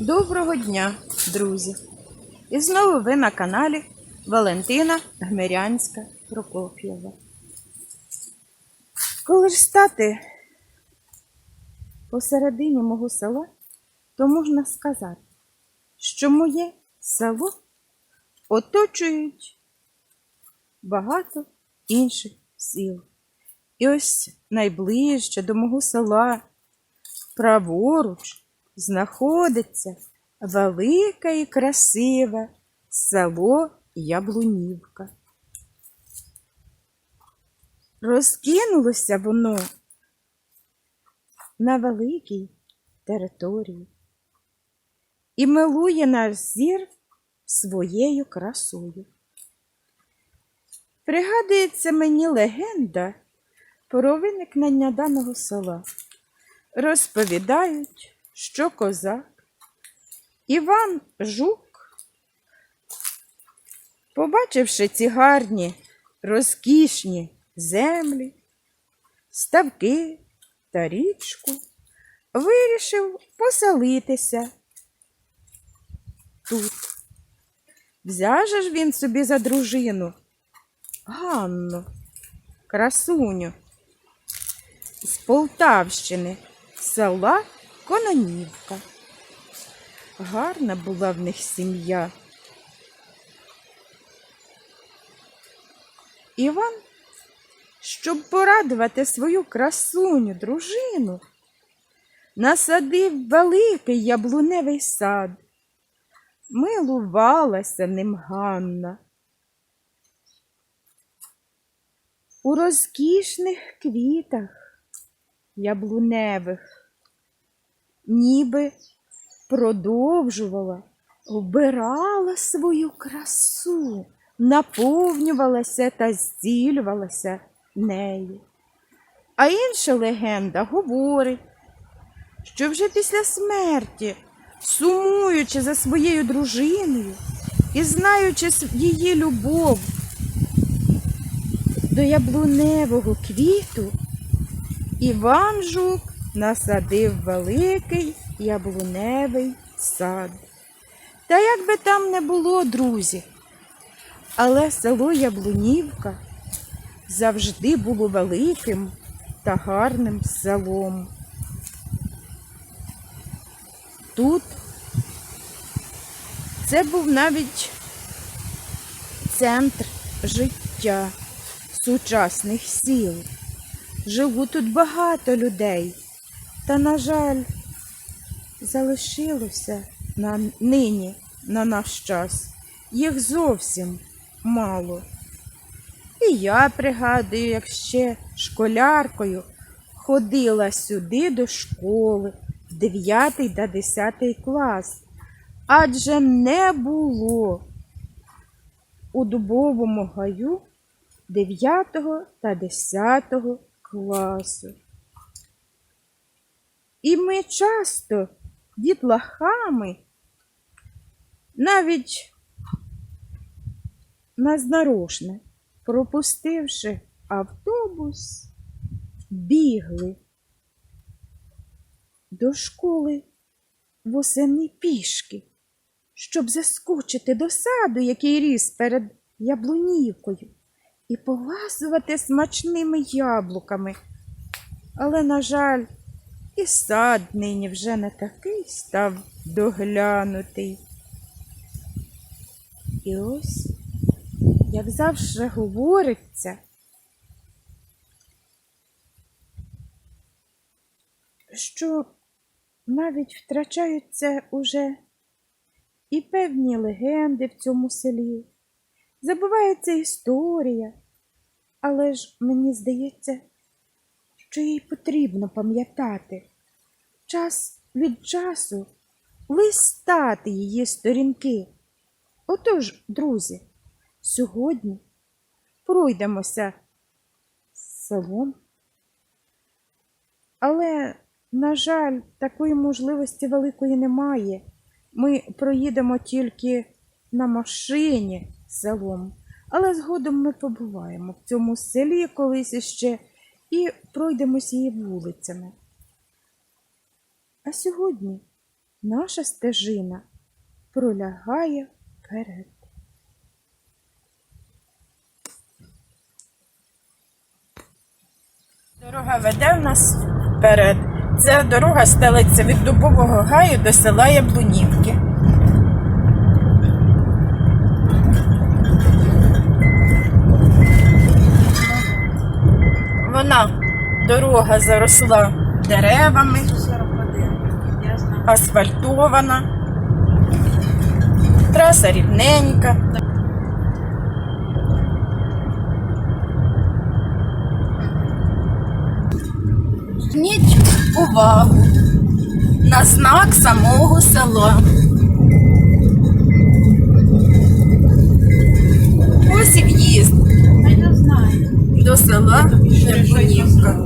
Доброго дня, друзі! І знову ви на каналі Валентина Гмирянська Прокоп'єва. Коли ж стати посередині мого села, то можна сказати, що моє село оточують багато інших сіл. І ось найближче до мого села, праворуч, знаходиться велике і красиве село Яблунівка. Розкинулося воно на великій території і милує наш зір своєю красою. Пригадується мені легенда про виникнення даного села. Розповідають, що козак Іван Жук, побачивши ці гарні, розкішні землі, ставки та річку, вирішив поселитися тут. Взяже ж він собі за дружину Ганну, красуню з Полтавщини, села Кононівка. Гарна була в них сім'я. Іван, щоб порадувати свою красуню дружину, насадив великий яблуневий сад. Милувалася ним Ганна. У розкішних квітах яблуневих, ніби продовжувала, вбирала свою красу, наповнювалася та зцілювалася нею. А інша легенда говорить, що вже після смерті, сумуючи за своєю дружиною і знаючи її любов до яблуневого квіту, Іван Жук насадив великий яблуневий сад. Та як би там не було, друзі, але село Яблунівка завжди було великим та гарним селом. Тут це був навіть центр життя сучасних сіл. Живу тут багато людей, та, на жаль, залишилося на нині на наш час. Їх зовсім мало. І я пригадую, як ще школяркою ходила сюди до школи в 9 та 10 клас, адже не було у дубовому гаю 9 та 10 класу. І ми часто дітлахами, навіть назнарочне, пропустивши автобус, бігли до школи восени пішки, щоб заскочити до саду, який ріс перед яблунівкою, і поласувати смачними яблуками. Але, на жаль, і сад нині вже не такий став доглянутий. І ось, як завжди говориться, що навіть втрачаються уже і певні легенди в цьому селі, забувається історія, але ж мені здається, що їй потрібно пам'ятати час від часу листати її сторінки. Отож, друзі, сьогодні пройдемося селом. Але, на жаль, такої можливості великої немає. Ми проїдемо тільки на машині селом, але згодом ми побуваємо в цьому селі колись іще і пройдемось її вулицями. А сьогодні наша стежина пролягає вперед. Дорога веде в нас вперед. Ця дорога стелиться від Дубового гаю до села Яблунівки. Вона дорога заросла деревами, 41. Асфальтована, траса рівненька. Зверніть увагу на знак самого села. Ось і в'їзд до села Яблунівка.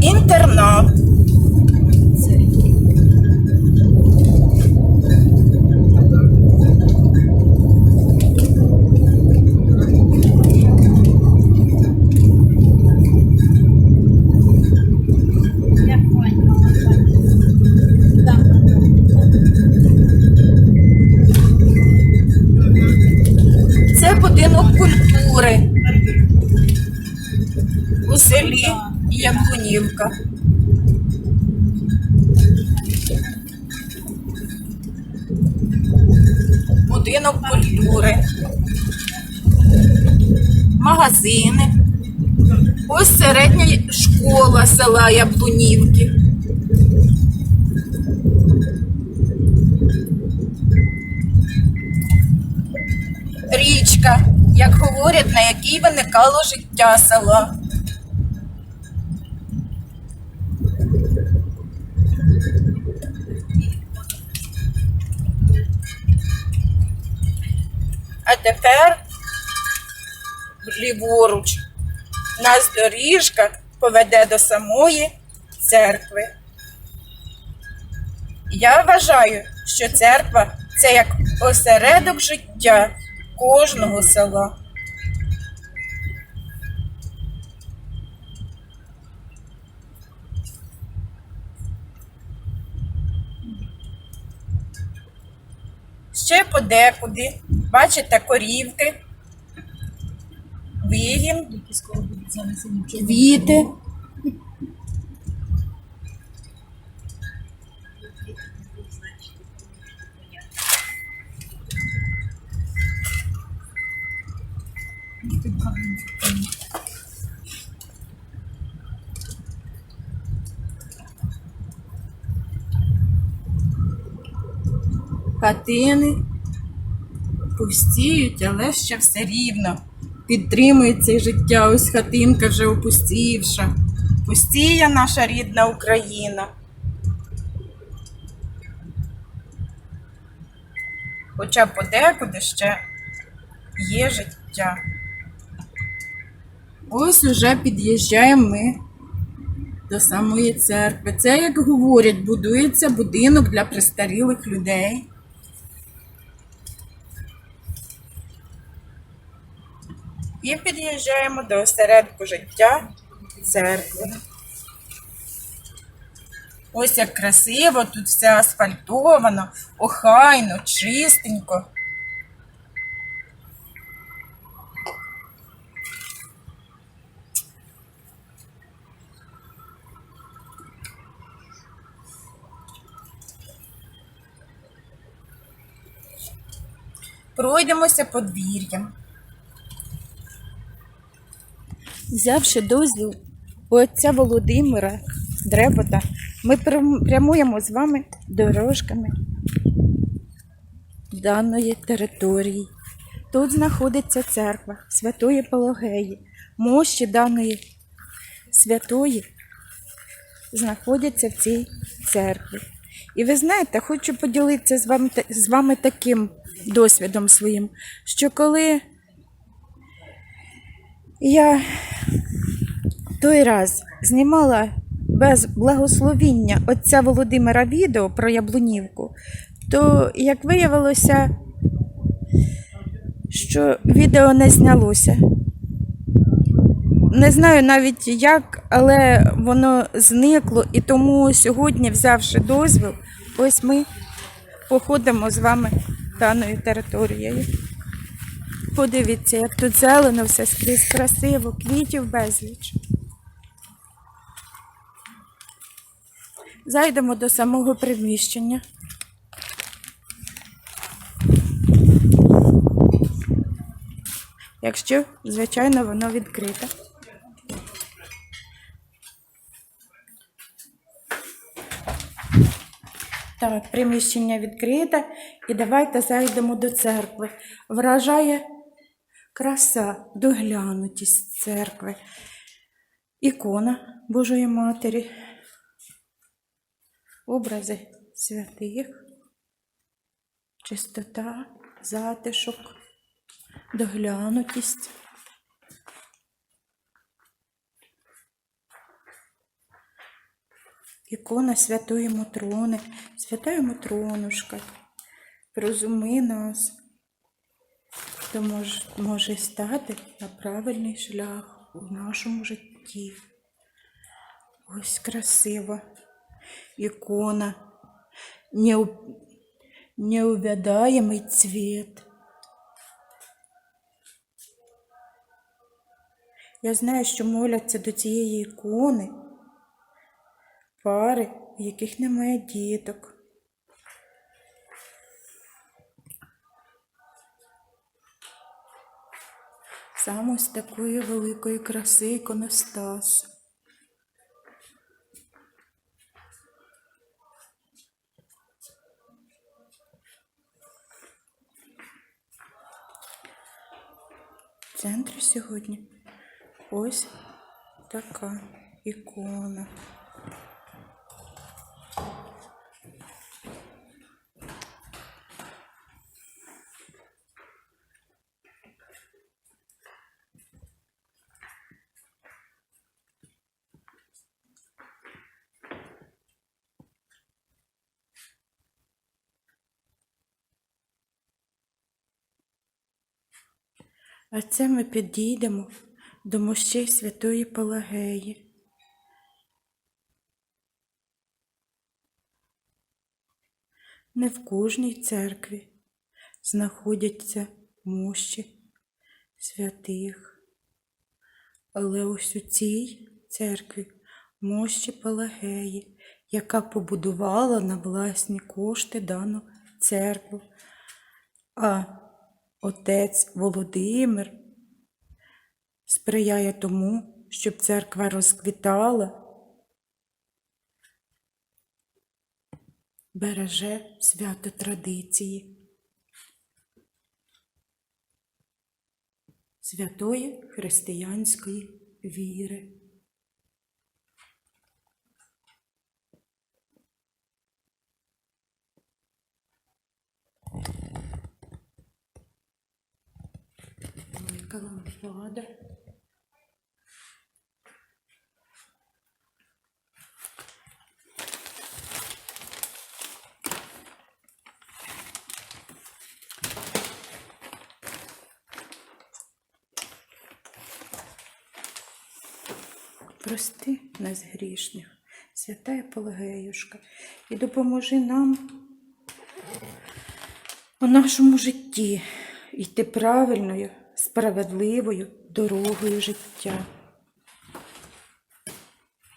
internat Магазини. Ось середня школа села Яблунівки. Річка, як говорять, на якій виникало життя села. А тепер ліворуч. Нас доріжка поведе до самої церкви. Я вважаю, що церква це як осередок життя кожного села. Ще подекуди, бачите, корівки, вигін, Які скоро будуть занесені в квіти. Хатини пустіють, але ще все рівно. Підтримується життя. Ось хатинка вже опустівша. Пустіє наша рідна Україна. Хоча подекуди ще є життя. Ось уже під'їжджаємо ми до самої церкви. Це, як говорять, будується будинок для престарілих людей. І під'їжджаємо до осередку життя церкви. Ось як красиво, тут все асфальтовано, охайно, чистенько. Пройдемося подвір'ям. Взявши дозвіл у отця Володимира Дребота, ми прямуємо з вами дорожками даної території. Тут знаходиться церква Святої Пологеї. Мощі даної святої знаходяться в цій церкві. І ви знаєте, хочу поділитися з вами, з вами таким досвідом своїм, що коли я той раз знімала без благословіння отця Володимира відео про Яблунівку, то, як виявилося, що відео не знялося. Не знаю навіть як, але воно зникло, і тому сьогодні, взявши дозвіл, ось ми походимо з вами даною територією. Подивіться, як тут зелено, все скрізь красиво, квітів безліч. Зайдемо до самого приміщення. Якщо, звичайно, воно відкрите. Так, приміщення відкрите. І давайте зайдемо до церкви. Вражає краса, доглянутість церкви. Ікона Божої Матері. Образи святих, чистота, затишок, доглянутість. Ікона Святої Матрони, Святая Матронушка, розуми нас, хто може, може стати на правильний шлях у нашому житті. Ось красива ікона, неувядаємий цвіт. Я знаю, що моляться до цієї ікони пари, в яких немає діток. Саме з такої великої краси іконостас. В центрі сьогодні ось така ікона. А це ми підійдемо до мощей Святої Пелагеї. Не в кожній церкві знаходяться мощі святих, але ось у цій церкві мощі Пелагеї, яка побудувала на власні кошти дану церкву. А отець Володимир сприяє тому, щоб церква розквітала, береже свято традиції святої християнської віри. Велика лампада. Прости нас грішних, святая Пелагеюшка, і допоможи нам у нашому житті йти правильною, справедливою дорогою життя.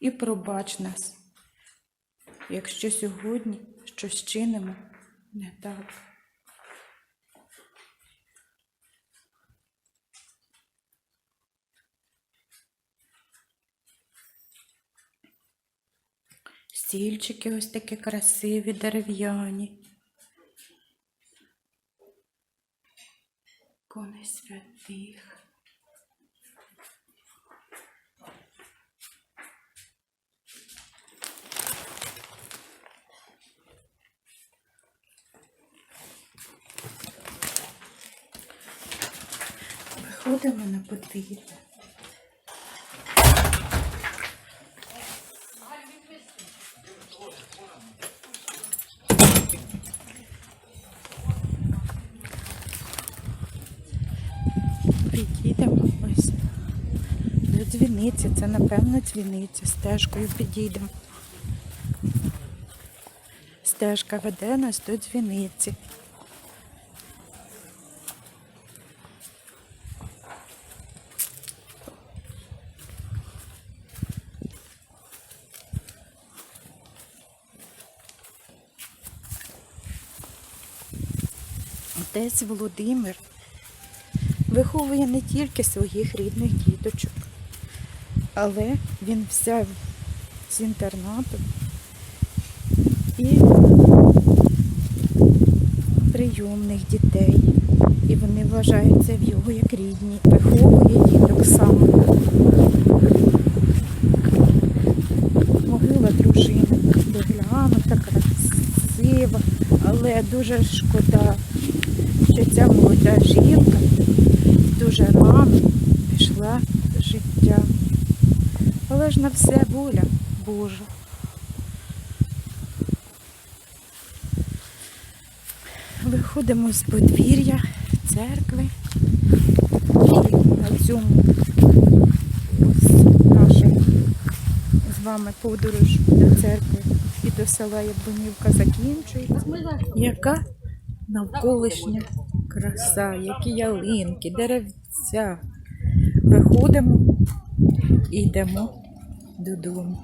І пробач нас, якщо сьогодні щось чинимо не так. Стільчики ось такі красиві, дерев'яні. ікони святих. Виходимо на подвір'я. До дзвіниці. Це, напевно, дзвіниця. Стежкою підійдемо. Стежка веде нас до дзвіниці. Отець Володимир виховує не тільки своїх рідних діточок, але він взяв з інтернату і прийомних дітей. І вони вважаються в його як рідні. Виховує діток сам. Могила дружини доглянута, красива, але дуже шкода, що ця молода жінка дуже рано пішла життя. Але ж на все воля Божа. Виходимо з подвір'я церкви і на цьому наша з вами подорож до церкви і до села Яблунівка закінчується. Яка навколишня краса, які ялинки, деревця. Виходимо і йдемо додому.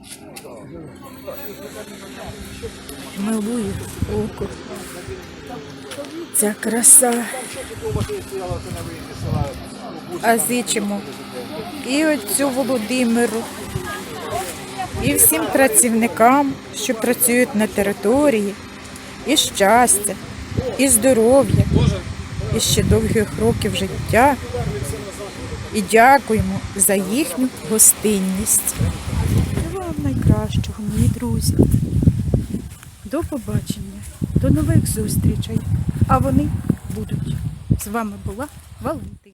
Милую око. Ця краса. А зичимо і отцю Володимиру, і всім працівникам, що працюють на території, і щастя, і здоров'я, і ще довгих років життя. І дякуємо за їхню гостинність. Мої друзі. До побачення, до нових зустрічей. А вони будуть. З вами була Валентина.